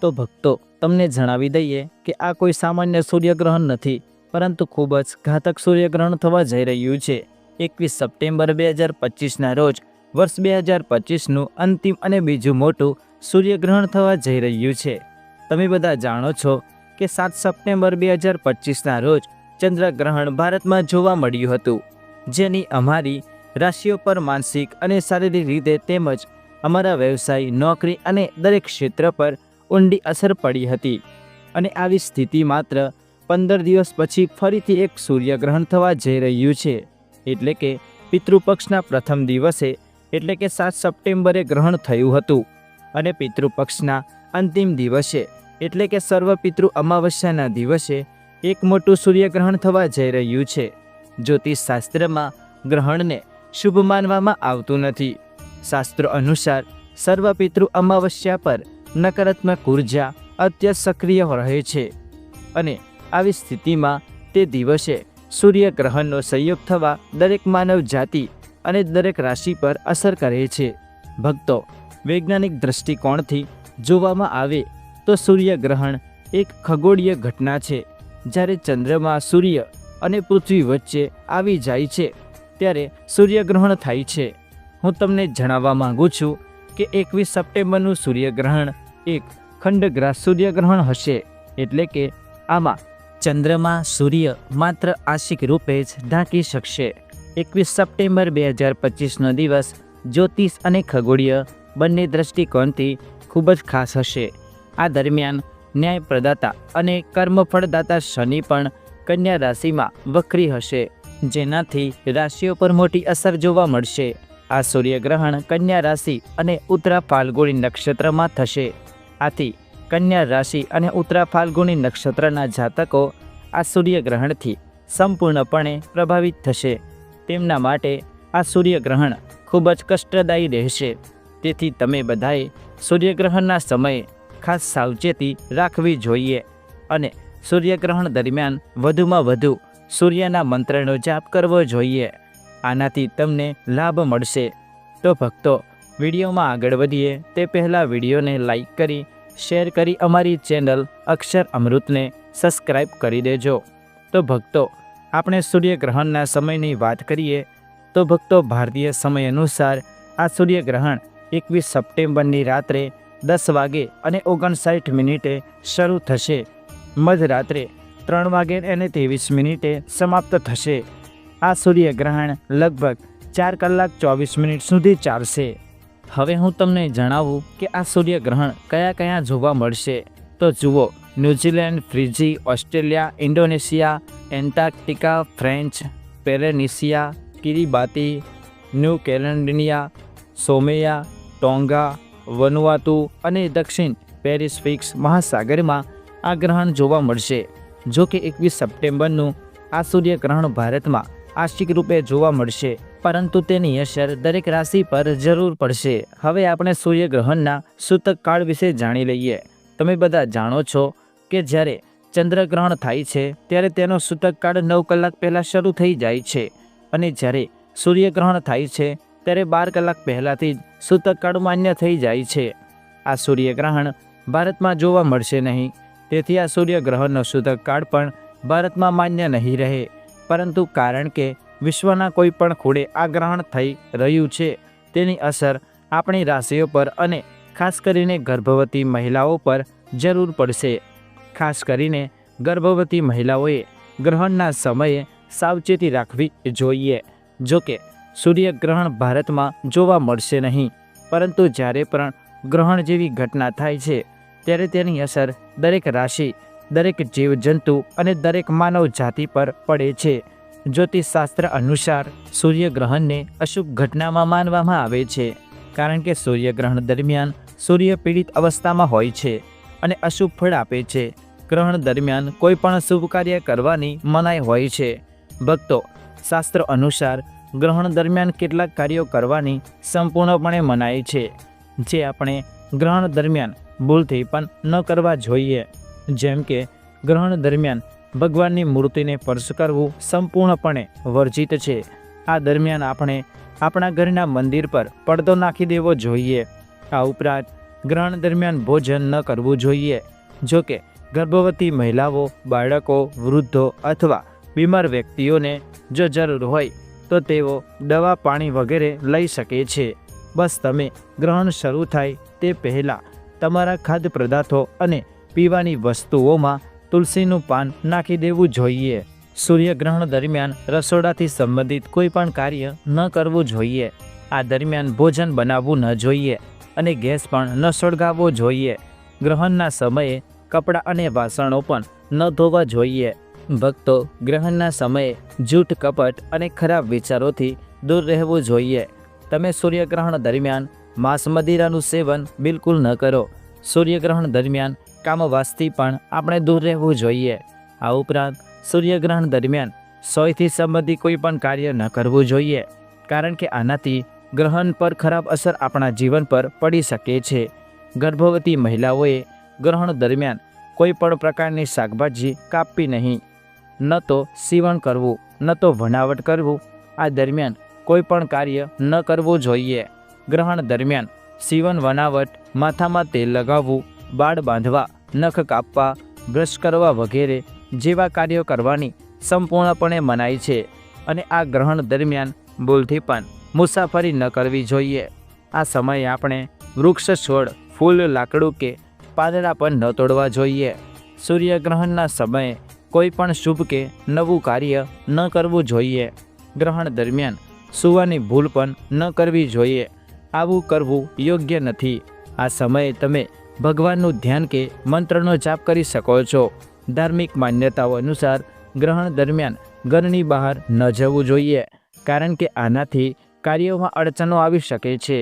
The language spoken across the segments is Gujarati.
તો ભક્તો, તમને જણાવી દઈએ કે આ કોઈ સામાન્ય સૂર્યગ્રહણ નથી, પરંતુ ખૂબ જ ઘાતક સૂર્યગ્રહણ થવા જઈ રહ્યું છે. એકવીસ સપ્ટેમ્બર બે હજાર પચીસના રોજ, વર્ષ બે હજાર પચીસનું અંતિમ અને બીજું મોટું સૂર્યગ્રહણ થવા જઈ રહ્યું છે. તમે બધા જાણો છો કે સાત સપ્ટેમ્બર બે હજાર પચીસના રોજ ચંદ્રગ્રહણ ભારતમાં જોવા મળ્યું હતું, જેની અમારી રાશિઓ પર માનસિક અને શારીરિક રીતે તેમજ અમારા વ્યવસાય, નોકરી અને દરેક ક્ષેત્ર પર ઊંડી અસર પડી હતી અને આવી સ્થિતિ માત્ર પંદર દિવસ પછી ફરીથી એક સૂર્યગ્રહણ થવા જઈ રહ્યું છે. એટલે કે પિતૃપક્ષના પ્રથમ દિવસે, એટલે કે સાત સપ્ટેમ્બરે ગ્રહણ થયું હતું અને પિતૃપક્ષના અંતિમ દિવસે, એટલે કે સર્વ પિતૃ અમાવસ્યાના દિવસે, એક મોટું સૂર્યગ્રહણ થવા જઈ રહ્યું છે. જ્યોતિષશાસ્ત્રમાં ગ્રહણને શુભ માનવામાં આવતું નથી. શાસ્ત્રો અનુસાર સર્વ પિતૃ અમાવસ્યા પર નકારાત્મક ઊર્જા અત્યંત સક્રિય રહે છે અને આવી સ્થિતિમાં તે દિવસે સૂર્યગ્રહણનો સંયોગ થવા દરેક માનવ જાતિ અને દરેક રાશિ પર અસર કરે છે. ભક્તો, વૈજ્ઞાનિક દૃષ્ટિકોણથી જોવામાં આવે તો સૂર્યગ્રહણ એક ખગોળીય ઘટના છે. જ્યારે ચંદ્રમાં સૂર્ય અને પૃથ્વી વચ્ચે આવી જાય છે, ત્યારે સૂર્યગ્રહણ થાય છે. હું તમને જણાવવા માગું છું કે એકવીસ સપ્ટેમ્બરનું સૂર્યગ્રહણ એક ખંડગ્રાસ સૂર્યગ્રહણ હશે. એટલે કે આમાં ચંદ્રમાં સૂર્ય માત્ર આંશિક રૂપે જ ઢાંકી શકશે. એકવીસ સપ્ટેમ્બર બે હજાર પચીસનો દિવસ જ્યોતિષ અને ખગોળીય બંને દૃષ્ટિકોણથી ખૂબ જ ખાસ હશે. આ દરમિયાન ન્યાય પ્રદાતા અને કર્મફળદાતા શનિ પણ કન્યા રાશિમાં વક્રી હશે, જેનાથી રાશિઓ પર મોટી અસર જોવા મળશે. આ સૂર્યગ્રહણ કન્યા રાશિ અને ઉત્તરા ફાલ્ગુની નક્ષત્રમાં થશે. આથી કન્યા રાશિ અને ઉત્તરા ફાલ્ગુની નક્ષત્રના જાતકો આ સૂર્યગ્રહણથી સંપૂર્ણપણે પ્રભાવિત થશે. તેમના માટે આ સૂર્યગ્રહણ ખૂબ જ કષ્ટદાયી રહેશે. તેથી તમે બધાએ સૂર્યગ્રહણના સમયે ખાસ સાવચેતી રાખવી જોઈએ અને સૂર્યગ્રહણ દરમિયાન વધુમાં વધુ સૂર્યના મંત્રનો જાપ કરવો જોઈએ. આનાથી તમને લાભ મળશે. તો ભક્તો, વિડીયોમાં આગળ વધીએ તે પહેલાં વિડીયોને લાઈક કરી, શેર કરી અમારી ચેનલ અક્ષર અમૃતને સબસ્ક્રાઈબ કરી દેજો. તો ભક્તો, આપણે સૂર્યગ્રહણના સમયની વાત કરીએ, તો ભક્તો, ભારતીય સમય અનુસાર આ સૂર્યગ્રહણ એકવીસ સપ્ટેમ્બરની રાત્રે દસ વાગે અને ઓગણસાઠ મિનિટે શરૂ થશે. મધરાત્રે ત્રણ વાગે અને ત્રેવીસ મિનિટે સમાપ્ત થશે. આ સૂર્યગ્રહણ લગભગ ચાર કલાક ચોવીસ મિનિટ સુધી ચાલશે. હવે હું તમને જણાવું કે આ સૂર્યગ્રહણ કયા કયા જોવા મળશે. તો જુઓ, New Zealand, Fiji, Australia, Indonesia, Antarctica, French, Polynesia, Kiribati, New Caledonia, Samoa, Tonga, Vanuatu અને દક્ષિણ પેરિસ્ફિક્સ મહાસાગરમાં આ ગ્રહણ જોવા મળશે. જો કે એકવીસ સપ્ટેમ્બરનું આ સૂર્યગ્રહણ ભારતમાં આંશિક રૂપે જોવા મળશે. પરંતુ તેની અસર દરેક રાશિ પર જરૂર પડશે. હવે આપણે સૂર્યગ્રહણના સૂતક કાળ વિશે જાણી લઈએ. તમે બધા જાણો છો કે જ્યારે ચંદ્રગ્રહણ થાય છે, ત્યારે તેનો સૂતક કાળ નવ કલાક પહેલાં શરૂ થઈ જાય છે. અને જ્યારે સૂર્યગ્રહણ થાય છે, ત્યારે બાર કલાક પહેલાંથી જ સૂતક કાળ માન્ય થઈ જાય છે. આ સૂર્યગ્રહણ ભારતમાં જોવા મળશે નહીં. તેથી આ સૂર્યગ્રહણનો સૂતક કાળ પણ ભારતમાં માન્ય નહીં રહે. પરંતુ કારણ કે વિશ્વના કોઈ પણ ખૂણે આ ગ્રહણ થઈ રહ્યું છે, તેની અસર આપણી રાશિઓ પર અને ખાસ કરીને ગર્ભવતી મહિલાઓ પર જરૂર પડશે. ખાસ કરીને ગર્ભવતી મહિલાઓએ ગ્રહણના સમયે સાવચેતી રાખવી જોઈએ. જો કે, સૂર્યગ્રહણ ભારતમાં જોવા મળશે નહીં, પરંતુ જ્યારે પણ ગ્રહણ જેવી ઘટના થાય છે, ત્યારે તેની અસર દરેક રાશિ દરેક જીવજંતુ અને દરેક માનવ જાતિ પર પડે છે. જ્યોતિષશાસ્ત્ર અનુસાર સૂર્યગ્રહણને અશુભ ઘટનામાં માનવામાં આવે છે, કારણ કે સૂર્યગ્રહણ દરમિયાન સૂર્ય પીડિત અવસ્થામાં હોય છે અને અશુભ ફળ આપે છે. ગ્રહણ દરમિયાન કોઈ પણ શુભ કાર્ય કરવાની મનાઈ હોય છે. ભક્તો, શાસ્ત્ર અનુસાર ગ્રહણ દરમિયાન કેટલાક કાર્યો કરવાની સંપૂર્ણપણે મનાઈ છે. જે આપણે ગ્રહણ દરમિયાન ભૂલથી પણ ન કરવા જોઈએ. જેમ કે ગ્રહણ દરમિયાન ભગવાનની મૂર્તિને સ્પર્શ કરવું સંપૂર્ણપણે વર્જિત છે. આ દરમિયાન આપણે આપણા ઘરના મંદિર પર પડદો નાખી દેવો જોઈએ. આ ઉપરાંત ગ્રહણ દરમિયાન ભોજન ન કરવું જોઈએ. જો કે ગર્ભવતી મહિલાઓ, બાળકો, વૃદ્ધો અથવા બીમાર વ્યક્તિઓને જો જરૂર હોય તો તેઓ દવા પાણી વગેરે લઈ શકે છે. બસ તમે ગ્રહણ શરૂ થાય તે પહેલાં તમારા ખાદ્ય પદાર્થો અને પીવાની વસ્તુઓમાં તુલસીનું પાન નાખી દેવું જોઈએ. સૂર્યગ્રહણ દરમિયાન રસોડાથી સંબંધિત કોઈ પણ કાર્ય ન કરવું જોઈએ. આ દરમિયાન ભોજન બનાવવું ન જોઈએ અને ગેસ પણ ન સળગાવવો જોઈએ. ગ્રહણના સમયે કપડાં અને વાસણો પણ ન ધોવા જોઈએ. ભક્તો, ગ્રહણના સમયે જૂઠ, કપટ અને ખરાબ વિચારોથી દૂર રહેવું જોઈએ. તમે સૂર્યગ્રહણ દરમિયાન માંસ મદિરાનું સેવન બિલકુલ ન કરો. સૂર્યગ્રહણ દરમિયાન કામવાસથી પણ આપણે દૂર રહેવું જોઈએ. આ ઉપરાંત, સૂર્યગ્રહણ દરમિયાન સોયથી સંબંધી કોઈ પણ કાર્ય ન કરવું જોઈએ, કારણ કે આનાથી ગ્રહણ પર ખરાબ અસર આપણા જીવન પર પડી શકે છે. ગર્ભવતી મહિલાઓએ ગ્રહણ દરમિયાન કોઈ પણ પ્રકારની શાકભાજી કાપવી નહીં. ન તો સીવણ કરવું, ન તો વણાવટ કરવું, આ દરમિયાન કોઈ પણ કાર્ય ન કરવું જોઈએ. ગ્રહણ દરમિયાન સીવણ, વણાવટ, માથામાં તેલ લગાવવું બાળ બાંધવા, નખ કાપવા, બ્રશ કરવા વગેરે જેવા કાર્યો કરવાની સંપૂર્ણપણે મનાઈ છે અને આ ગ્રહણ દરમિયાન ભૂલથી પણ મુસાફરી ન કરવી જોઈએ. આ સમયે આપણે વૃક્ષ છોડ, ફૂલ, લાકડું કે પાંદડા પણ ન તોડવા જોઈએ. સૂર્યગ્રહણના સમયે કોઈ પણ શુભ કે નવું કાર્ય ન કરવું જોઈએ. ગ્રહણ દરમિયાન સૂવાની ભૂલ પણ ન કરવી જોઈએ. આવું કરવું યોગ્ય નથી. આ સમયે તમે ભગવાનનું ધ્યાન કે મંત્રનો જાપ કરી શકો છો. ધાર્મિક માન્યતાઓ અનુસાર ગ્રહણ દરમિયાન ઘરની બહાર ન જવું જોઈએ, કારણ કે આનાથી કાર્યોમાં અડચણો આવી શકે છે.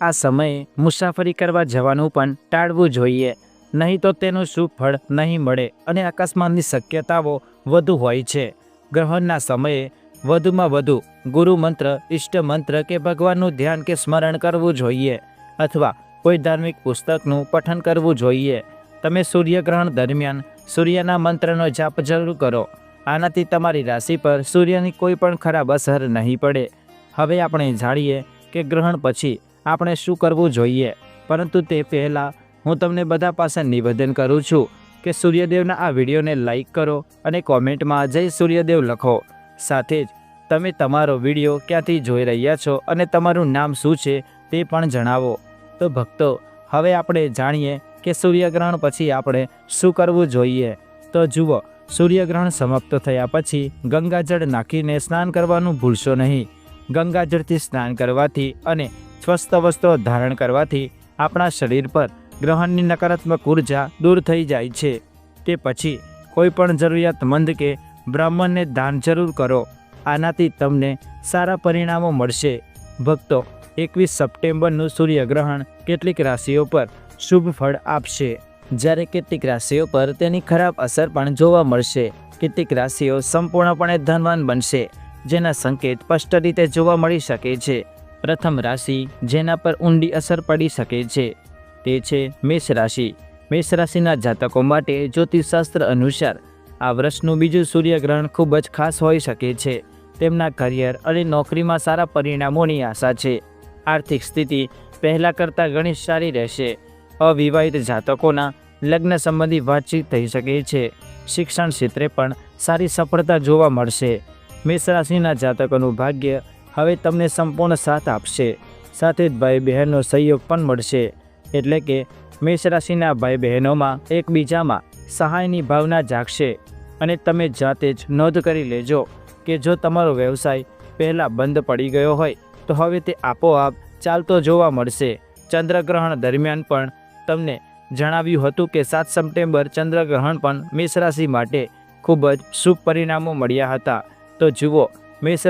આ સમયે મુસાફરી કરવા જવાનું પણ ટાળવું જોઈએ, નહીં તો તેનું શુભ ફળ નહીં મળે અને અકસ્માતની શક્યતાઓ વધુ હોય છે. ગ્રહણના સમયે વધુમાં વધુ ગુરુ મંત્ર ઇષ્ટ મંત્ર કે ભગવાનનું ધ્યાન કે સ્મરણ કરવું જોઈએ, અથવા કોઈ ધાર્મિક પુસ્તકનું પઠન કરવું જોઈએ. તમે સૂર્યગ્રહણ દરમિયાન સૂર્યના મંત્રનો જાપ જરૂર કરો. આનાથી તમારી રાશિ પર સૂર્યની કોઈ પણ ખરાબ અસર નહીં પડે. હવે આપણે જાણીએ કે ગ્રહણ પછી આપણે શું કરવું જોઈએ. પરંતુ તે પહેલાં હું તમને બધા પાસે નિવેદન કરું છું કે સૂર્યદેવના આ વિડીયોને લાઈક કરો અને કોમેન્ટમાં જય સૂર્યદેવ લખો. સાથે જ તમે તમારો વીડિયો ક્યાંથી જોઈ રહ્યા છો અને તમારું નામ શું છે તે પણ જણાવો. તો ભક્તો, હવે આપણે જાણીએ કે સૂર્યગ્રહણ પછી આપણે શું કરવું જોઈએ. તો જુઓ, સૂર્યગ્રહણ સમાપ્ત થયા પછી ગંગાજળ નાખીને સ્નાન કરવાનું ભૂલશો નહીં. ગંગાજળથી સ્નાન કરવાથી અને સ્વસ્થ વસ્ત્રો ધારણ કરવાથી આપણા શરીર પર ગ્રહણની નકારાત્મક ઊર્જા દૂર થઈ જાય છે. તે પછી કોઈ પણ જરૂરિયાતમંદ કે બ્રાહ્મણને દાન જરૂર કરો. આનાથી તમને સારા પરિણામો મળશે. ભક્તો એકવીસ સપ્ટેમ્બરનું સૂર્યગ્રહણ કેટલીક રાશિઓ પર શુભ ફળ આપશે. જ્યારે કેટલીક રાશિઓ પર તેની ખરાબ અસર પણ જોવા મળશે. કેટલીક રાશિઓ સંપૂર્ણપણે ધનવાન બનશે, જેના સંકેત સ્પષ્ટ રીતે જોવા મળી શકે છે. પ્રથમ રાશિ જેના પર ઊંડી અસર પડી શકે છે, તે છે મેષ રાશિ. મેષ રાશિના જાતકો માટે જ્યોતિષશાસ્ત્ર અનુસાર આ વર્ષનું બીજું સૂર્યગ્રહણ ખૂબ જ ખાસ હોઈ શકે છે. તેમના કરિયર અને નોકરીમાં સારા પરિણામોની આશા છે. આર્થિક સ્થિતિ પહેલાં કરતાં ઘણી સારી રહેશે. અવિવાહિત જાતકોના લગ્ન સંબંધી વાતચીત થઈ શકે છે. શિક્ષણ ક્ષેત્રે પણ સારી સફળતા જોવા મળશે. મેષ રાશિના જાતકોનું ભાગ્ય હવે તમને સંપૂર્ણ સાથ આપશે. સાથે જ ભાઈ બહેનનો સહયોગ પણ મળશે. એટલે કે મેષ રાશિના ભાઈ બહેનોમાં એકબીજામાં સહાયની ભાવના જાગશે. અને તમે જાતે જ નોંધ કરી લેજો કે જો તમારો વ્યવસાય પહેલાં બંધ પડી ગયો હોય તો હવે તે આપોઆપ ચાલતો જોવા મળશે. ચંદ્રગ્રહણ દરમિયાન પણ તમને જણાવ્યું હતું કે સાત સપ્ટેમ્બર ચંદ્રગ્રહણ પણ મેષ માટે ખૂબ જ શુભ પરિણામો મળ્યા હતા. તો જુઓ, મેષ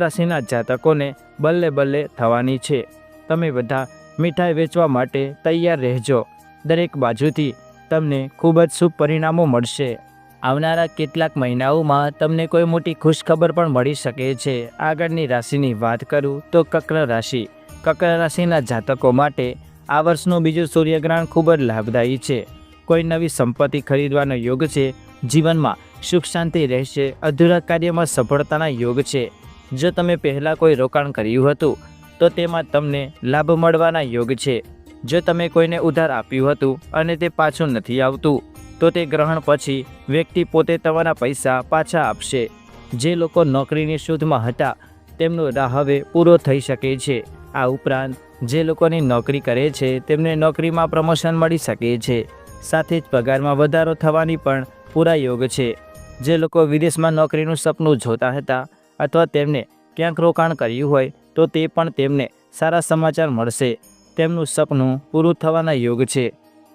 જાતકોને બલ્લે બલ્લે થવાની છે. તમે બધા મીઠાઈ વેચવા માટે તૈયાર રહેજો. દરેક બાજુથી તમને ખૂબ જ શુભ પરિણામો મળશે. આવનારા કેટલાક મહિનાઓમાં તમને કોઈ મોટી ખુશખબર પણ મળી શકે છે. આગળની રાશિની વાત કરું તો કક્ર રાશિ. કક્ર રાશિના જાતકો માટે આ વર્ષનું બીજું સૂર્યગ્રહણ ખૂબ જ લાભદાયી છે. કોઈ નવી સંપત્તિ ખરીદવાનો યોગ છે. જીવનમાં સુખ શાંતિ રહેશે. અધૂરા કાર્યમાં સફળતાના યોગ છે. જો તમે પહેલાં કોઈ રોકાણ કર્યું હતું, તો તેમાં તમને લાભ મળવાના યોગ છે. જો તમે કોઈને ઉધાર આપ્યું હતું અને તે પાછું નથી આવતું તો તે ગ્રહણ પછી વ્યક્તિ પોતે તમારા પૈસા પાછા આપશે. જે લોકો નોકરીની શોધમાં હતા, તેમનો રાહ હવે પૂરો થઈ શકે છે. આ ઉપરાંત, જે લોકોની નોકરી કરે છે, તેમને નોકરીમાં પ્રમોશન મળી શકે છે. સાથે જ પગારમાં વધારો થવાની પણ પૂરા યોગ છે. જે લોકો વિદેશમાં નોકરીનું સપનું જોતા હતા અથવા તેમને ક્યાંક રોકાણ કર્યું હોય, તો તે પણ તેમને સારા સમાચાર મળશે. તેમનું સપનું પૂરું થવાના યોગ છે.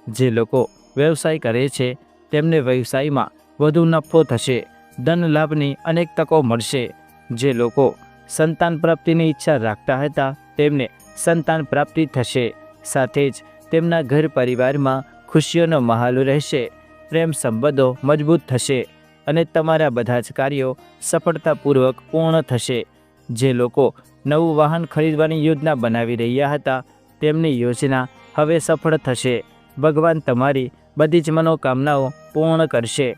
જે લોકો વ્યવસાય કરે છે, તેમને વ્યવસાયમાં વધુ નફો થશે, ધન લાભની અનેક તકો મળશે. જે લોકો સંતાન પ્રાપ્તિની ઈચ્છા રાખતા હતા, તેમને સંતાન પ્રાપ્તિ થશે. સાથે જ તેમના ઘર પરિવારમાં ખુશીઓનો માહોલ રહેશે, પ્રેમ સંબંધો મજબૂત થશે અને તમારા બધા જ કાર્યો સફળતાપૂર્વક પૂર્ણ થશે. જે લોકો નવું વાહન ખરીદવાની યોજના બનાવી રહ્યા હતા, તેમની યોજના હવે સફળ થશે. ભગવાન તમારી બધી જ મનોકામનાઓ પૂર્ણ કરશે.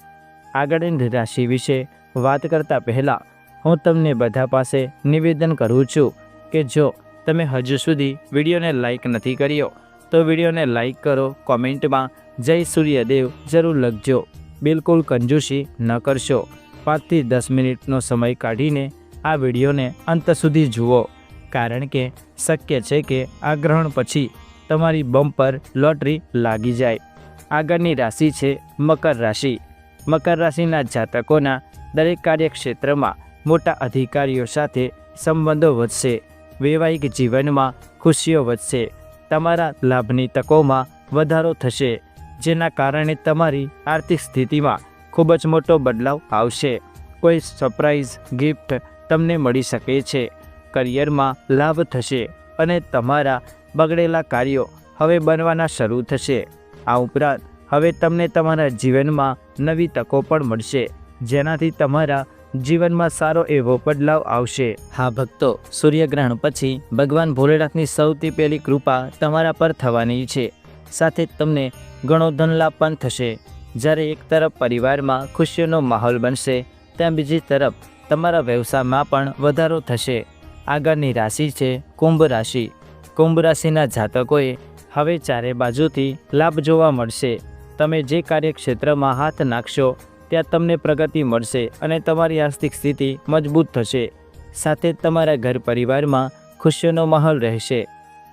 આગળની રાશિ વિશે વાત કરતાં પહેલાં હું તમને બધા પાસે નિવેદન કરું છું કે જો તમે હજુ સુધી વિડીયોને લાઈક નથી કર્યો, તો વિડીયોને લાઈક કરો, કોમેન્ટમાં જય સૂર્યદેવ જરૂર લખજો. બિલકુલ કંજૂસી ન કરશો. પાંચથી દસ મિનિટનો સમય કાઢીને આ વિડીયોને અંત સુધી જુઓ. કારણ કે શક્ય છે કે આ ગ્રહણ પછી તમારી બમ્પર લોટરી લાગી જાય. આગળની રાશિ છે મકર રાશિ. મકર રાશિના જાતકોના દરેક કાર્યક્ષેત્રમાં મોટા અધિકારીઓ સાથે સંબંધો વધશે, વૈવાહિક જીવનમાં ખુશીઓ વધશે, તમારા લાભની તકોમાં વધારો થશે, જેના કારણે તમારી આર્થિક સ્થિતિમાં ખૂબ જ મોટો બદલાવ આવશે. કોઈ સરપ્રાઇઝ ગિફ્ટ તમને મળી શકે છે, કરિયરમાં લાભ થશે અને તમારા બગડેલા કાર્યો હવે બનવાના શરૂ થશે. આ ઉપરાંત હવે તમને તમારા જીવનમાં નવી તકો પણ મળશે, જેનાથી તમારા જીવનમાં સારો એવો બદલાવ આવશે. હા ભક્તો, સૂર્યગ્રહણ પછી ભગવાન ભોલેનાથની સૌથી પહેલી કૃપા તમારા પર થવાની છે. સાથે તમને ઘણો ધનલાભ પણ થશે. જ્યારે એક તરફ પરિવારમાં ખુશીઓનો માહોલ બનશે, ત્યાં બીજી તરફ તમારા વ્યવસાયમાં પણ વધારો થશે. આગળની રાશિ છે કુંભ રાશિ. કુંભ રાશિના જાતકોએ હવે ચારે બાજુથી લાભ જોવા મળશે. તમે જે કાર્યક્ષેત્રમાં હાથ નાખશો, ત્યાં તમને પ્રગતિ મળશે અને તમારી આર્થિક સ્થિતિ મજબૂત થશે. સાથે તમારા ઘર પરિવારમાં ખુશીઓનો માહોલ રહેશે.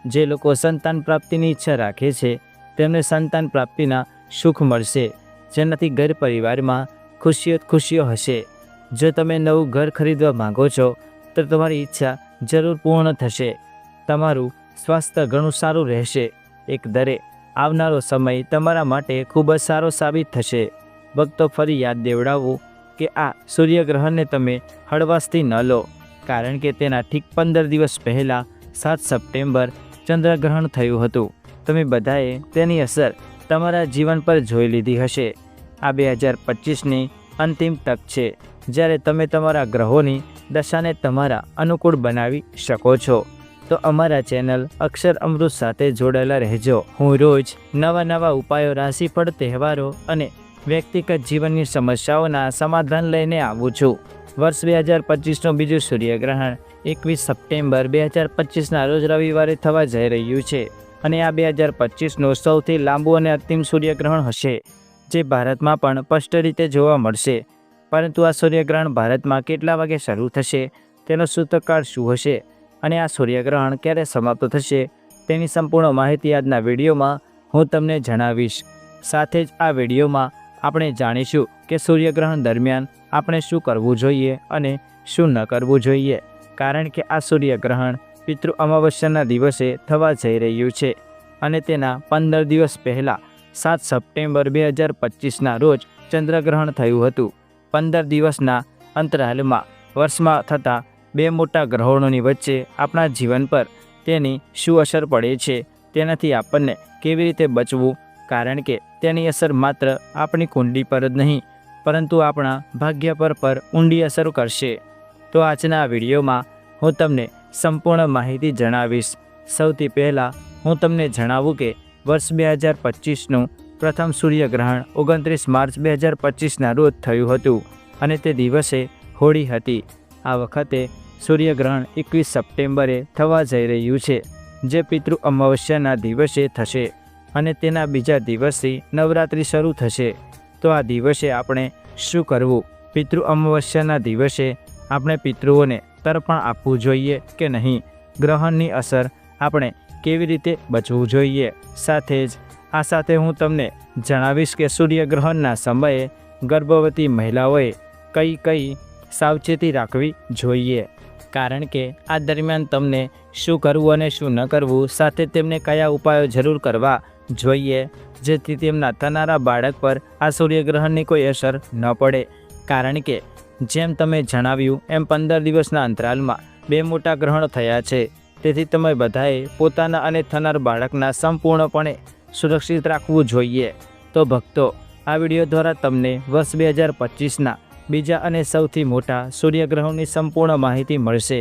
જે લોકો સંતાન પ્રાપ્તિની ઈચ્છા રાખે છે, તેમને સંતાન પ્રાપ્તિના સુખ મળશે. જેનાથી ઘર પરિવારમાં ખુશીઓ ખુશીઓ હશે. જો તમે નવું ઘર ખરીદવા માંગો છો, તો તમારી ઈચ્છા જરૂર પૂર્ણ થશે. તમારું સ્વાસ્થ્ય ઘણું સારું રહેશે. એક દરે આવનારો સમય તમારા માટે ખૂબ જ સારો સાબિત થશે. ભક્તો ફરી યાદ દેવડાવું કે આ સૂર્યગ્રહણને તમે હળવાશથી ન લો, કારણ કે તેના ઠીક પંદર દિવસ પહેલાં સાત સપ્ટેમ્બર ચંદ્રગ્રહણ થયું હતું. તમે બધાએ તેની અસર તમારા જીવન પર જોઈ લીધી હશે. આ બે હજાર પચીસની અંતિમ તક છે. જ્યારે તમે તમારા ગ્રહોની દશાને તમારા અનુકૂળ બનાવી શકો છો. તો અમારા ચેનલ અક્ષર અમૃત સાથે જોડાયેલા રહેજો. હું રોજ નવા નવા ઉપાયો રાશિફળ તહેવારો અને વ્યક્તિગત જીવનની સમસ્યાઓના સમાધાન લઈને આવું છું. વર્ષ બે હજાર પચીસનું બીજું સૂર્યગ્રહણ એકવીસ સપ્ટેમ્બર બે હજાર પચીસના રોજ રવિવારે થવા જઈ રહ્યું છે અને આ બે હજાર પચીસનું સૌથી લાંબુ અને અંતિમ સૂર્યગ્રહણ હશે, જે ભારતમાં પણ સ્પષ્ટ રીતે જોવા મળશે. પરંતુ આ સૂર્યગ્રહણ ભારતમાં કેટલા વાગે શરૂ થશે તેનો સૂતકાળ શું હશે? અને આ સૂર્યગ્રહણ ક્યારે સમાપ્ત થશે તેની સંપૂર્ણ માહિતી આજના વિડીયોમાં હું તમને જણાવીશ. સાથે જ આ વિડીયોમાં આપણે જાણીશું કે સૂર્યગ્રહણ દરમિયાન આપણે શું કરવું જોઈએ અને શું ન કરવું જોઈએ, કારણ કે આ સૂર્યગ્રહણ પિતૃ અમાવસ્યાના દિવસે થવા જઈ રહ્યું છે અને તેના પંદર દિવસ પહેલાં સાત સપ્ટેમ્બર બે હજાર પચીસના રોજ ચંદ્રગ્રહણ થયું હતું. પંદર દિવસના અંતરાલમાં વર્ષમાં થતા બે મોટા ગ્રહણોની વચ્ચે આપણા જીવન પર તેની શું અસર પડે છે તેનાથી આપણને કેવી રીતે બચવું? કારણ કે તેની અસર માત્ર આપણી કુંડલી પર જ નહીં, પરંતુ આપણા ભાગ્ય પર પર ઊંડી અસર કરશે. તો આજના વિડીયોમાં હું તમને સંપૂર્ણ માહિતી જણાવીશ. સૌથી પહેલાં હું તમને જણાવું કે વર્ષ બે હજાર પચીસનું પ્રથમ સૂર્યગ્રહણ ઓગણત્રીસ માર્ચ બે હજાર પચીસના રોજ થયું હતું અને તે દિવસે હોળી હતી. આ વખતે સૂર્યગ્રહણ એકવીસ સપ્ટેમ્બરે થવા જઈ રહ્યું છે, જે પિતૃ અમાવસ્યાના દિવસે થશે અને તેના બીજા દિવસથી નવરાત્રિ શરૂ થશે. તો આ દિવસે આપણે શું કરવું? પિતૃ અમાવસ્યાના દિવસે આપણે પિતૃઓને તર્પણ આપવું જોઈએ કે નહીં? ગ્રહણની અસર આપણે કેવી રીતે બચવું જોઈએ? સાથે જ આ સાથે હું તમને જણાવીશ કે સૂર્યગ્રહણના સમયે ગર્ભવતી મહિલાઓએ કઈ કઈ સાવચેતી રાખવી જોઈએ. કારણ કે આ દરમિયાન તમને શું કરવું અને શું ન કરવું સાથે તેમને કયા ઉપાયો જરૂર કરવા જોઈએ, જેથી તેમના થનારા બાળક પર આ સૂર્યગ્રહણની કોઈ અસર ન પડે. કારણ કે જેમ તમે જણાવ્યું એમ પંદર દિવસના અંતરાલમાં બે મોટા ગ્રહણ થયા છે. તેથી તમે બધાએ પોતાના અને થનાર બાળકના સંપૂર્ણપણે સુરક્ષિત રાખવું જોઈએ. તો ભક્તો, આ વીડિયો દ્વારા તમને વર્ષ બે હજાર પચીસના બીજા અને સૌથી મોટા સૂર્યગ્રહણની સંપૂર્ણ માહિતી મળશે.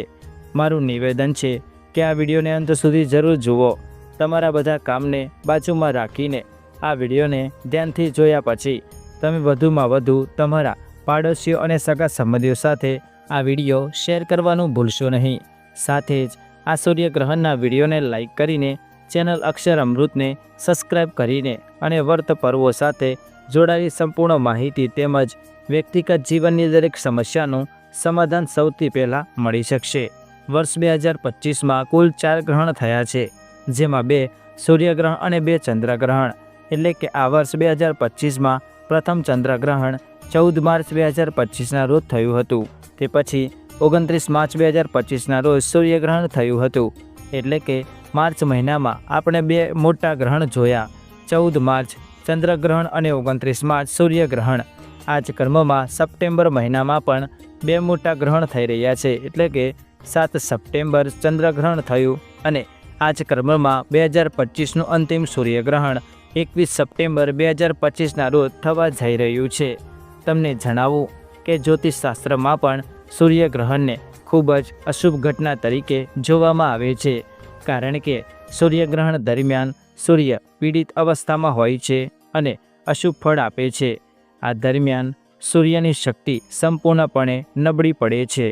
મારું નિવેદન છે કે આ વિડીયોને અંત સુધી જરૂર જુઓ. તમારા બધા કામને બાજુમાં રાખીને આ વિડીયોને ધ્યાનથી જોયા પછી તમે વધુમાં વધુ તમારા પાડોશીઓ અને સગા સંબંધીઓ સાથે આ વીડિયો શેર કરવાનું ભૂલશો નહીં. સાથે જ આ સૂર્યગ્રહણના વિડીયોને લાઈક કરીને ચેનલ અક્ષર અમૃતને સબસ્ક્રાઇબ કરીને અને વર્ત પર્વો સાથે જોડાયેલી સંપૂર્ણ માહિતી તેમજ વ્યક્તિગત જીવનની દરેક સમસ્યાનું સમાધાન સૌથી પહેલાં મળી શકશે. વર્ષ બે હજાર પચીસમાં કુલ ચાર ગ્રહણ થયા છે, જેમાં બે સૂર્યગ્રહણ અને બે ચંદ્રગ્રહણ. એટલે કે આ વર્ષ બે હજાર પચીસમાં પ્રથમ ચંદ્રગ્રહણ ચૌદ માર્ચ બે હજાર પચીસના રોજ થયું હતું. તે પછી ઓગણત્રીસ માર્ચ બે હજાર પચીસના રોજ સૂર્યગ્રહણ થયું હતું. એટલે કે માર્ચ મહિનામાં આપણે બે મોટા ગ્રહણ જોયા. ચૌદ માર્ચ ચંદ્રગ્રહણ અને ઓગણત્રીસ માર્ચ સૂર્યગ્રહણ. આ જ કર્મમાં સપ્ટેમ્બર મહિનામાં પણ બે મોટા ગ્રહણ થઈ રહ્યા છે. એટલે કે સાત સપ્ટેમ્બર ચંદ્રગ્રહણ થયું અને આ જ કર્મમાં બે હજાર પચીસનું અંતિમ સૂર્યગ્રહણ એકવીસ સપ્ટેમ્બર બે હજાર પચીસના રોજ થવા જઈ રહ્યું છે. તમને જણાવું કે જ્યોતિષશાસ્ત્રમાં પણ સૂર્યગ્રહણને ખૂબ જ અશુભ ઘટના તરીકે જોવામાં આવે છે. કારણ કે સૂર્યગ્રહણ દરમિયાન સૂર્ય પીડિત અવસ્થામાં હોય છે. અને અશુભ ફળ આપે છે. આ દરમિયાન સૂર્યની શક્તિ સંપૂર્ણપણે નબળી પડે છે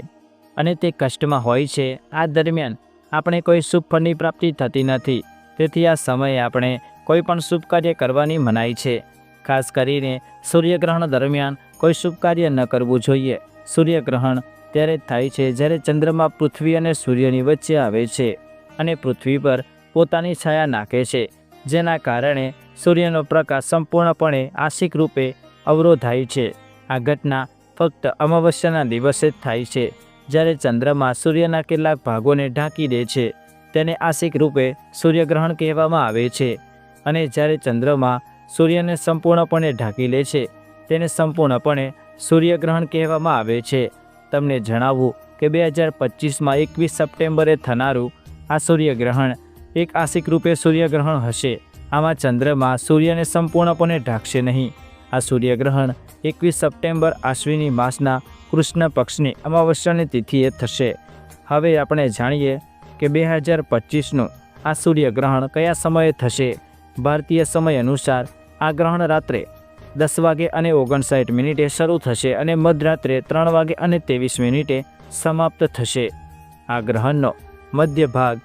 અને તે કષ્ટમાં હોય છે. આ દરમિયાન આપણે કોઈ શુભ ફળની પ્રાપ્તિ થતી નથી. તેથી આ સમયે આપણે કોઈ પણ શુભ કાર્ય કરવાની મનાઈ છે. ખાસ કરીને સૂર્યગ્રહણ દરમિયાન કોઈ શુભ કાર્ય ન કરવું જોઈએ. સૂર્યગ્રહણ ત્યારે થાય છે જ્યારે ચંદ્રમા પૃથ્વી અને સૂર્યની વચ્ચે આવે છે અને પૃથ્વી પર પોતાની છાયા નાખે છે. જેના કારણે સૂર્યનો પ્રકાશ સંપૂર્ણપણે આંશિક રૂપે અવરોધાય છે. આ ઘટના ફક્ત અમાવસ્યાના દિવસે જ થાય છે, જ્યારે ચંદ્રમા સૂર્યના કેટલાક ભાગોને ઢાંકી દે છે. તેને આંશિક રૂપે સૂર્યગ્રહણ કહેવામાં આવે છે અને જ્યારે ચંદ્રમા સૂર્યને સંપૂર્ણપણે ઢાંકી લે છે, તેને સંપૂર્ણપણે સૂર્યગ્રહણ કહેવામાં આવે છે. તમને જણાવવું કે બે હજાર પચીસમાં એકવીસ સપ્ટેમ્બરે થનારું આ સૂર્યગ્રહણ એક આંશિક રૂપે સૂર્યગ્રહણ હશે. આમાં ચંદ્રમાં સૂર્યને સંપૂર્ણપણે ઢાંકશે નહીં. આ સૂર્યગ્રહણ એકવીસ સપ્ટેમ્બર આશ્વિની માસના કૃષ્ણ પક્ષની અમાવસ્યાની તિથિએ થશે. હવે આપણે જાણીએ કે બે હજાર પચીસનું આ સૂર્યગ્રહણ કયા સમયે થશે. ભારતીય સમય અનુસાર આ ગ્રહણ રાત્રે દસ વાગે અને ઓગણસાઠ મિનિટે શરૂ થશે અને મધરાત્રે ત્રણ વાગે અને ત્રેવીસ મિનિટે સમાપ્ત થશે. આ ગ્રહણનો મધ્ય ભાગ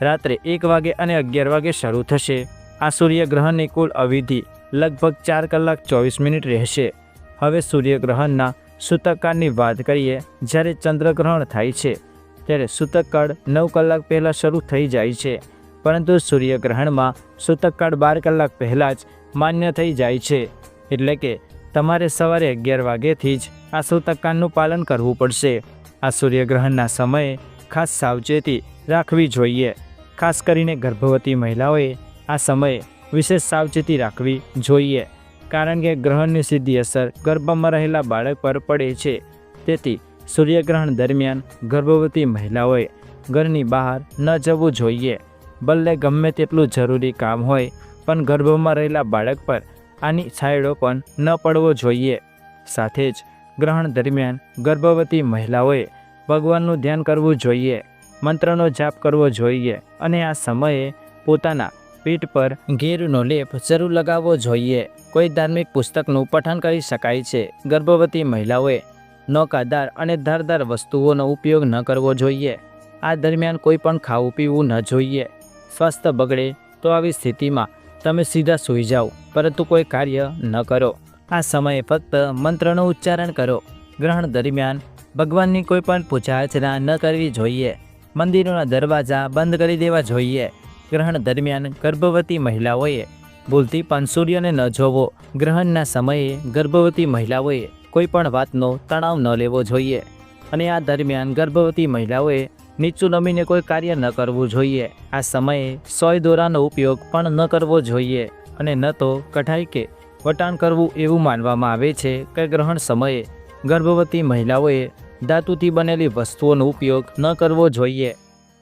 રાત્રે એક વાગે અને અગિયાર વાગે શરૂ થશે. આ સૂર્યગ્રહણની કુલ અવિધિ લગભગ ચાર કલાક ચોવીસ મિનિટ રહેશે. હવે સૂર્યગ્રહણના સૂતકકાળની વાત કરીએ, જ્યારે ચંદ્રગ્રહણ થાય છે, ત્યારે સૂતકકાળ નવ કલાક પહેલાં શરૂ થઈ જાય છે, પરંતુ સૂર્યગ્રહણમાં સૂતકકાળ બાર કલાક પહેલાં જ માન્ય થઈ જાય છે. એટલે કે તમારે સવારે અગિયાર વાગ્યેથી જ આ સૂતકકાળનું પાલન કરવું પડશે. આ સૂર્યગ્રહણના સમયે ખાસ સાવચેતી રાખવી જોઈએ. ખાસ કરીને ગર્ભવતી મહિલાઓએ આ સમયે વિશેષ સાવચેતી રાખવી જોઈએ. કારણ કે ગ્રહણની સીધી અસર ગર્ભમાં રહેલા બાળક પર પડે છે. તેથી સૂર્યગ્રહણ દરમિયાન ગર્ભવતી મહિલાઓએ ઘરની બહાર ન જવું જોઈએ. ભલે ગમે તેટલું જરૂરી કામ હોય, પણ ગર્ભમાં રહેલા બાળક પર આની છાંયડો પણ ન પડવો જોઈએ. સાથે જ ગ્રહણ દરમિયાન ગર્ભવતી મહિલાઓએ ભગવાનનું ધ્યાન કરવું જોઈએ. મંત્રનો જાપ કરવો જોઈએ અને આ સમયે પોતાના પીઠ પર ઘેરનો લેપ જરૂર લગાવવો જોઈએ. કોઈ ધાર્મિક પુસ્તકનું પઠન કરી શકાય છે. ગર્ભવતી મહિલાઓએ નૌકાદાર અને ધારદાર વસ્તુઓનો ઉપયોગ ન કરવો જોઈએ. આ દરમિયાન કોઈ પણ ખાવું પીવું ન જોઈએ. સ્વાસ્થ્ય બગડે તો આવી સ્થિતિમાં તમે સીધા સૂઈ જાઓ, પરંતુ કોઈ કાર્ય ન કરો. આ સમયે ફક્ત મંત્રનું ઉચ્ચારણ કરો. ગ્રહણ દરમિયાન ભગવાનની કોઈ પણ પૂજા અર્ચના ન કરવી જોઈએ. મંદિરોના દરવાજા બંધ કરી દેવા જોઈએ. ગ્રહણ દરમિયાન ગર્ભવતી મહિલાઓએ ભૂલથી પણ સૂર્યને ન જોવો. ગ્રહણના સમયે ગર્ભવતી મહિલાઓએ કોઈ પણ વાતનો તણાવ ન લેવો જોઈએ અને આ દરમિયાન ગર્ભવતી મહિલાઓએ નીચું નમીને કોઈ કાર્ય ન કરવું જોઈએ. આ સમયે સોય દોરાનો ઉપયોગ પણ ન કરવો જોઈએ અને ન તો કઢાઈ કે વટાણ કરવું એવું માનવામાં આવે છે કે ગ્રહણ સમયે ગર્ભવતી મહિલાઓએ ધાતુથી બનેલી વસ્તુઓનો ઉપયોગ ન કરવો જોઈએ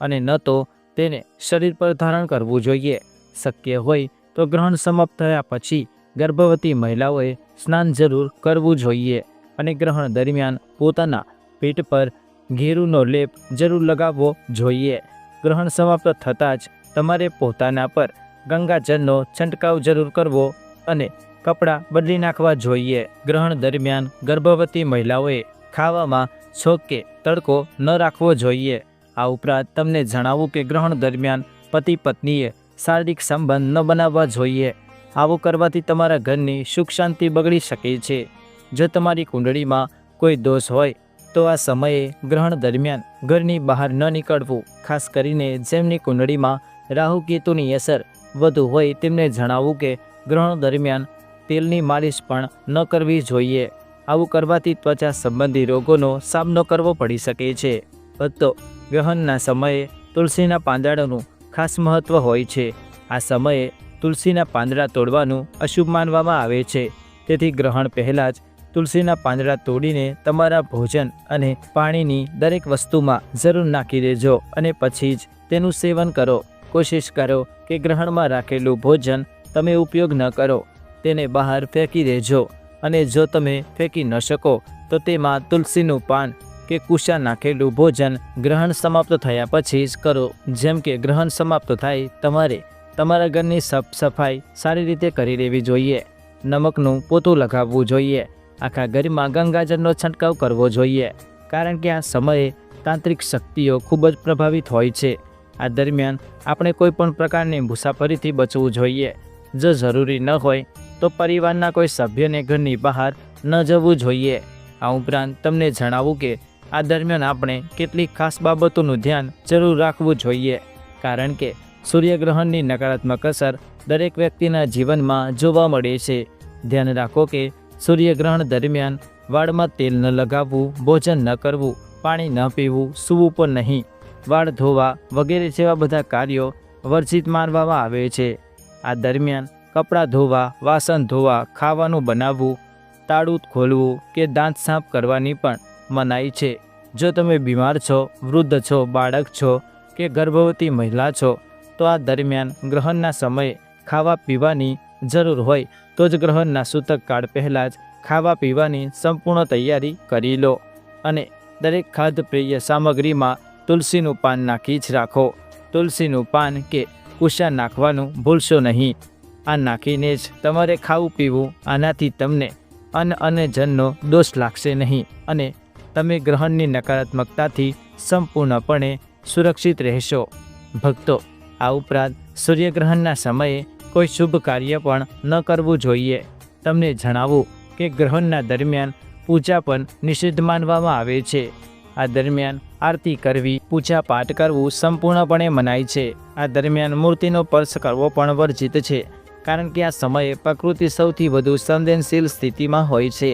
અને ન તો તેને શરીર પર ધારણ કરવું જોઈએ. શક્ય હોય તો ગ્રહણ સમાપ્ત થયા પછી ગર્ભવતી મહિલાઓએ સ્નાન જરૂર કરવું જોઈએ અને ગ્રહણ દરમિયાન પોતાના પેટ પર ઘેરુનો લેપ જરૂર લગાવવો જોઈએ. ગ્રહણ સમાપ્ત થતાં જ તમારે પોતાના પર ગંગાજળનો છંટકાવ જરૂર કરવો અને કપડાં બદલી નાખવા જોઈએ. ગ્રહણ દરમિયાન ગર્ભવતી મહિલાઓએ ખાવામાં છોકે તડકો ન રાખવો જોઈએ. આ ઉપરાંત તમને જણાવું કે ગ્રહણ દરમિયાન પતિ પત્નીએ શારીરિક સંબંધ ન બનાવવા જોઈએ. આવું કરવાથી તમારા ઘરની સુખ શાંતિ બગડી શકે છે. જો તમારી કુંડળીમાં કોઈ દોષ હોય, તો આ સમયે ગ્રહણ દરમિયાન ઘરની બહાર ન નીકળવું. ખાસ કરીને જેમની કુંડળીમાં રાહુ કેતુની અસર વધુ હોય તેમને જણાવવું કે ગ્રહણ દરમિયાન તેલની માલિશ પણ ન કરવી જોઈએ. આવું કરવાથી ત્વચા સંબંધી રોગોનો સામનો કરવો પડી શકે છે. ભક્તો ગ્રહણના સમયે તુલસીના પાંદડાનું ખાસ મહત્ત્વ હોય છે. આ સમયે તુલસીના પાંદડા તોડવાનું અશુભ માનવામાં આવે છે. તેથી ગ્રહણ પહેલાં જ તુલસીના પાંદડા તોડીને તમારા ભોજન અને પાણીની દરેક વસ્તુમાં જરૂર નાખી દેજો અને પછી જ તેનું સેવન કરો. કોશિશ કરો કે ગ્રહણમાં રાખેલું ભોજન તમે ઉપયોગ ન કરો. તેને બહાર ફેંકી દેજો અને જો તમે ફેંકી ન શકો, તો તેમાં તુલસીનું પાન કે કુશા નાખેલું ભોજન ગ્રહણ સમાપ્ત થયા પછી જ કરો. જેમ કે ગ્રહણ સમાપ્ત થાય તમારે તમારા ઘરની સાફ સફાઈ સારી રીતે કરી લેવી જોઈએ. નમકનું પોતું લગાવવું જોઈએ. આખા ઘરમાં ગંગાજળનો છંટકાવ કરવો જોઈએ. કારણ કે આ સમયે તાંત્રિક શક્તિઓ ખૂબ જ પ્રભાવિત હોય છે. આ દરમિયાન આપણે કોઈપણ પ્રકારની મુસાફરીથી બચવું જોઈએ. જો જરૂરી ન હોય તો પરિવારના કોઈ સભ્યને ઘરની બહાર ન જવું જોઈએ. આ ઉપરાંત તમને જણાવું કે આ દરમિયાન આપણે કેટલીક ખાસ બાબતોનું ધ્યાન જરૂર રાખવું જોઈએ. કારણ કે સૂર્યગ્રહણની નકારાત્મક અસર દરેક વ્યક્તિના જીવનમાં જોવા મળે છે. ધ્યાન રાખો કે સૂર્યગ્રહણ દરમિયાન વાળમાં તેલ ન લગાવવું, ભોજન ન કરવું, પાણી ન પીવું, સૂવું પણ નહીં. વાળ ધોવા વગેરે જેવા બધા કાર્યો વર્જિત માનવામાં આવે છે. આ દરમિયાન કપડાં ધોવા, વાસણ ધોવા, ખાવાનું બનાવવું, તાળું ખોલવું કે દાંત સાફ કરવાની પણ મનાઈ છે. જો તમે બીમાર છો, વૃદ્ધ છો, બાળક છો કે ગર્ભવતી મહિલા છો, તો આ દરમિયાન ગ્રહણના સમયે ખાવા પીવાની જરૂર હોય, તો જ ગ્રહણના સૂતક કાળ પહેલાં જ ખાવા પીવાની સંપૂર્ણ તૈયારી કરી લો. અને દરેક ખાદ્યપ્રિય સામગ્રીમાં તુલસીનું પાન નાખી જ રાખો. તુલસીનું પાન કે કુશા નાખવાનું ભૂલશો નહીં. આ નાખીને જ તમારે ખાવું પીવું, આનાથી તમને અન્ન અને જનનો દોષ લાગશે નહીં. અને તમે ગ્રહણની નકારાત્મકતાથી સંપૂર્ણપણે સુરક્ષિત રહેશો. ભક્તો, આ ઉપરાંત સૂર્યગ્રહણના સમયે કોઈ શુભ કાર્ય પણ ન કરવું જોઈએ. તમને જણાવું કે ગ્રહણના દરમિયાન પૂજા પણ નિષિદ્ધ માનવામાં આવે છે. આ દરમિયાન આરતી કરવી, પૂજા પાઠ કરવું સંપૂર્ણપણે મનાય છે. આ દરમિયાન મૂર્તિનો સ્પર્શ કરવો પણ વર્જિત છે, કારણ કે આ સમયે પ્રકૃતિ સૌથી વધુ સંવેદનશીલ સ્થિતિમાં હોય છે.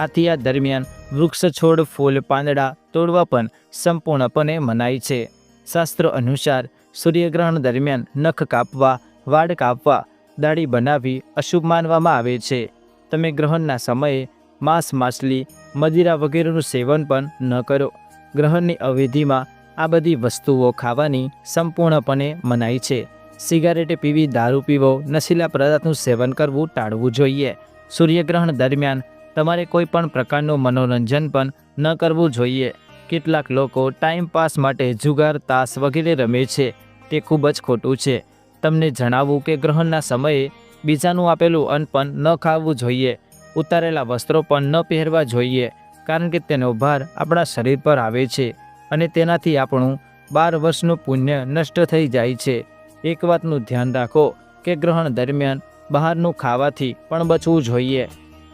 આથી આ દરમિયાન વૃક્ષ છોડ, ફૂલ, પાંદડા તોડવા પણ સંપૂર્ણપણે મનાય છે. શાસ્ત્ર અનુસાર સૂર્યગ્રહણ દરમિયાન નખ કાપવા, વાળ કાપવા, દાઢી બનાવી અશુભ માનવામાં આવે છે. તમે ગ્રહણના સમયે માંસ, માછલી, મદિરા વગેરેનું સેવન પણ ન કરો. ગ્રહણની અવધિમાં આ બધી વસ્તુઓ ખાવાની સંપૂર્ણપણે મનાઈ છે. સિગારેટ પીવી, દારૂ પીવો, નશીલા પદાર્થનું સેવન કરવું ટાળવું જોઈએ. સૂર્યગ્રહણ દરમિયાન તમારે કોઈ પણ પ્રકારનું મનોરંજન પણ ન કરવું જોઈએ. કેટલાક લોકો ટાઈમ પાસ માટે જુગાર, તાસ વગેરે રમે છે. તે ખૂબ જ ખોટું છે. તમને જણાવવું કે ગ્રહણના સમયે બીજાનું આપેલું અન્ન પણ ન ખાવું જોઈએ. ઉતારેલા વસ્ત્રો પણ ન પહેરવા જોઈએ, કારણ કે તેનો ભાર આપણા શરીર પર આવે છે અને તેનાથી આપણું બાર વર્ષનું પુણ્ય નષ્ટ થઈ જાય છે. એક વાતનું ધ્યાન રાખો કે ગ્રહણ દરમિયાન બહારનું ખાવાથી પણ બચવું જોઈએ.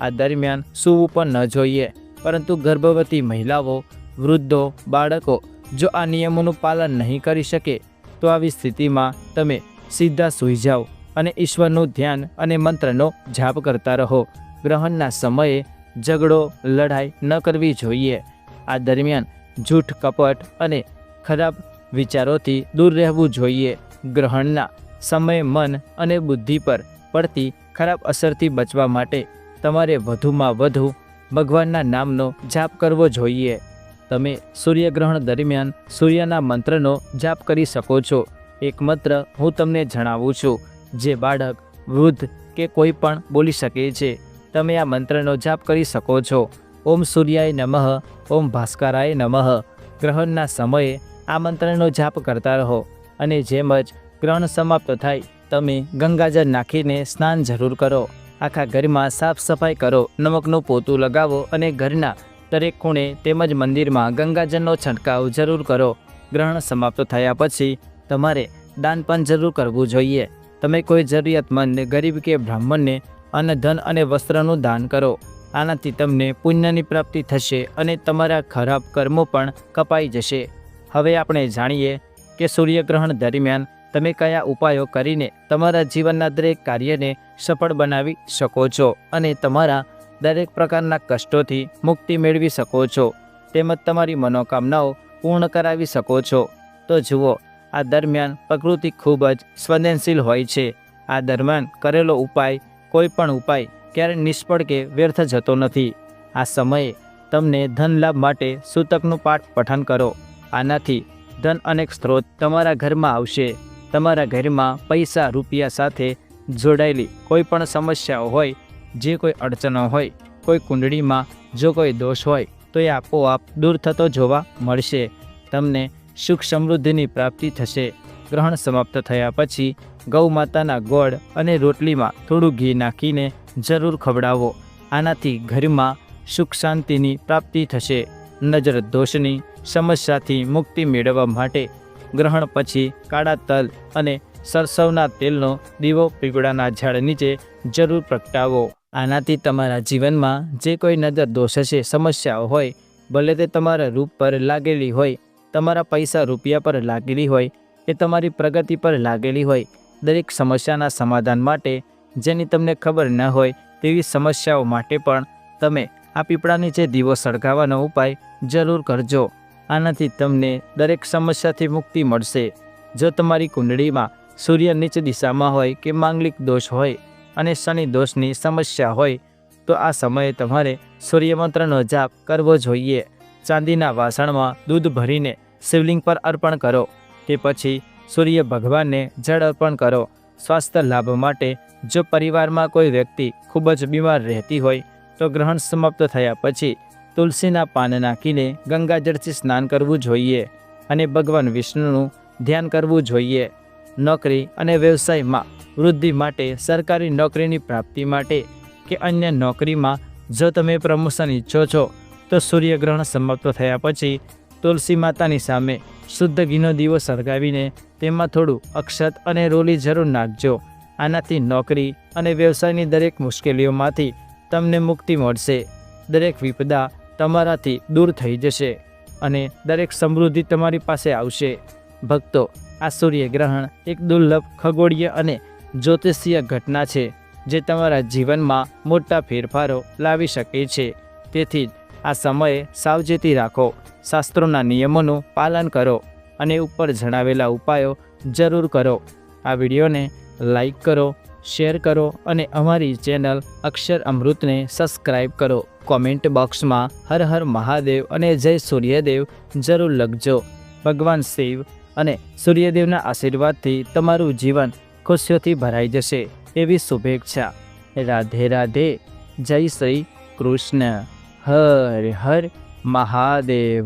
આ દરમિયાન સૂવું પણ ન જોઈએ. પરંતુ ગર્ભવતી મહિલાઓ, વૃદ્ધો, બાળકો જો આ નિયમોનું પાલન નહીં કરી શકે, તો આવી સ્થિતિમાં તમે સીધા સૂઈ જાઓ અને ઈશ્વરનું ધ્યાન અને મંત્રનો જાપ કરતા રહો. ગ્રહણના સમયે ઝઘડો, લડાઈ ન કરવી જોઈએ. આ દરમિયાન જૂઠ, કપટ અને ખરાબ વિચારોથી દૂર રહેવું જોઈએ. ગ્રહણના સમયે મન અને બુદ્ધિ પર પડતી ખરાબ અસરથી બચવા માટે તમારે વધુમાં વધુ ભગવાનના નામનો જાપ કરવો જોઈએ. તમે સૂર્યગ્રહણ દરમિયાન સૂર્યના મંત્રનો જાપ કરી શકો છો. એક મંત્ર હું તમને જણાવું છું, જે બાળક, વૃદ્ધ કે કોઈ પણ બોલી શકે છે, તમે આ મંત્રનો જાપ કરી શકો છો. ઓમ સૂર્યાય નમઃ, ઓમ ભાસ્કરાય નમઃ. ગ્રહણના સમયે આ મંત્રનો જાપ કરતા રહો અને જેમ જ ગ્રહણ સમાપ્ત થાય, તમે ગંગાજળ નાખીને સ્નાન જરૂર કરો. આખા ઘરમાં સાફ સફાઈ કરો, નમકનું પોતું લગાવો અને ઘરના દરેક ખૂણે તેમજ મંદિરમાં ગંગાજળનો છંટકાવ જરૂર કરો. ગ્રહણ સમાપ્ત થયા પછી તમારે દાન પણ જરૂર કરવું જોઈએ. તમે કોઈ જરૂરિયાતમંદ, ગરીબ કે બ્રાહ્મણને અન્ન, ધન અને વસ્ત્રનું દાન કરો. આનાથી તમને પુણ્યની પ્રાપ્તિ થશે અને તમારા ખરાબ કર્મો પણ કપાઈ જશે. હવે આપણે જાણીએ કે સૂર્યગ્રહણ દરમિયાન તમે કયા ઉપાયો કરીને તમારા જીવનના દરેક કાર્યને સફળ બનાવી શકો છો અને તમારા દરેક પ્રકારના કષ્ટોથી મુક્તિ મેળવી શકો છો, તેમજ તમારી મનોકામનાઓ પૂર્ણ કરાવી શકો છો. તો જુઓ, આ દરમિયાન પ્રકૃતિ ખૂબ જ સંવેદનશીલ હોય છે. આ દરમિયાન કરેલો ઉપાય, કોઈ પણ ઉપાય, ક્યારેય નિષ્ફળ કે વ્યર્થ જતો નથી. આ સમયે તમને ધન લાભ માટે સૂતકનું પાઠ પઠન કરો. આનાથી ધન અનેક સ્ત્રોત તમારા ઘરમાં આવશે. તમારા ઘરમાં પૈસા, રૂપિયા સાથે જોડાયેલી કોઈ પણ સમસ્યાઓ હોય, જે કોઈ અડચણો હોય, કોઈ કુંડળીમાં જો કોઈ દોષ હોય, તો એ આપોઆપ દૂર થતો જોવા મળશે. તમને સુખ સમૃદ્ધિની પ્રાપ્તિ થશે. ગ્રહણ સમાપ્ત થયા પછી ગૌ માતાના ગોળ અને રોટલીમાં થોડું ઘી નાખીને જરૂર ખવડાવો. આનાથી ઘરમાં સુખ શાંતિની પ્રાપ્તિ થશે. નજર દોષની સમસ્યાથી મુક્તિ મેળવવા માટે ગ્રહણ પછી કાળા તલ અને સરસવના તેલનો દીવો પીપળાના ઝાડ નીચે જરૂર પ્રગટાવો. આનાથી તમારા જીવનમાં જે કોઈ નજર દોષ હશે સમસ્યાઓ હોય, ભલે તે તમારા રૂપ પર લાગેલી હોય, તમારા પૈસા રૂપિયા પર લાગેલી હોય, કે તમારી પ્રગતિ પર લાગેલી હોય, દરેક સમસ્યાના સમાધાન માટે જેની તમને ખબર ન હોય તેવી સમસ્યાઓ માટે પણ તમે આ પીપળાની જે દીવો સળગાવવાનો ઉપાય જરૂર કરજો. આનાથી તમને દરેક સમસ્યાથી મુક્તિ મળશે. જો તમારી કુંડળીમાં સૂર્ય નીચ દિશામાં હોય કે માંગલિક દોષ હોય અને શનિ દોષની સમસ્યા હોય, તો આ સમયે તમારે સૂર્યમંત્રનો જાપ કરવો જોઈએ. ચાંદીના વાસણમાં દૂધ ભરીને શિવલિંગ પર અર્પણ કરો. તે પછી સૂર્ય ભગવાનને જળ અર્પણ કરો. સ્વાસ્થ્ય લાભ માટે જો પરિવારમાં કોઈ વ્યક્તિ ખૂબ જ બીમાર રહેતી હોય, તો ગ્રહણ સમાપ્ત થયા પછી તુલસીના પાન નાખીને ગંગાજળથી સ્નાન કરવું જોઈએ અને ભગવાન વિષ્ણુનું ધ્યાન કરવું જોઈએ. નોકરી અને વ્યવસાયમાં વૃદ્ધિ માટે, સરકારી નોકરીની પ્રાપ્તિ માટે કે અન્ય નોકરીમાં જો તમે પ્રમોશન ઈચ્છો છો, તો સૂર્યગ્રહણ સમાપ્ત થયા પછી તુલસી માતાની સામે શુદ્ધ ઘીનો દીવો સળગાવીને તેમાં થોડું અક્ષત અને રોલી જરૂર નાખજો. આનાથી નોકરી અને વ્યવસાયની દરેક મુશ્કેલીઓમાંથી તમને મુક્તિ મળશે. દરેક વિપદા તમારાથી દૂર થઈ જશે અને દરેક સમૃદ્ધિ તમારી પાસે આવશે. ભક્તો, આ સૂર્યગ્રહણ એક દુર્લભ, ખગોળીય અને જ્યોતિષીય ઘટના છે, જે તમારા જીવનમાં મોટા ફેરફારો લાવી શકે છે. તેથી જ આ સમયે સાવચેતી રાખો, શાસ્ત્રોના નિયમોનું પાલન કરો અને ઉપર જણાવેલા ઉપાયો જરૂર કરો. આ વિડીયોને લાઈક કરો, શેર કરો અને અમારી ચેનલ અક્ષર અમૃતને સબસ્ક્રાઈબ કરો. કોમેન્ટ બોક્સમાં હર હર મહાદેવ અને જય સૂર્યદેવ જરૂર લખજો. ભગવાન શિવ અને સૂર્યદેવના આશીર્વાદથી તમારું જીવન ખુશીઓથી ભરાઈ જશે એવી શુભેચ્છા. રાધે રાધે, જય શ્રી કૃષ્ણ. હર હર મહાદેવ.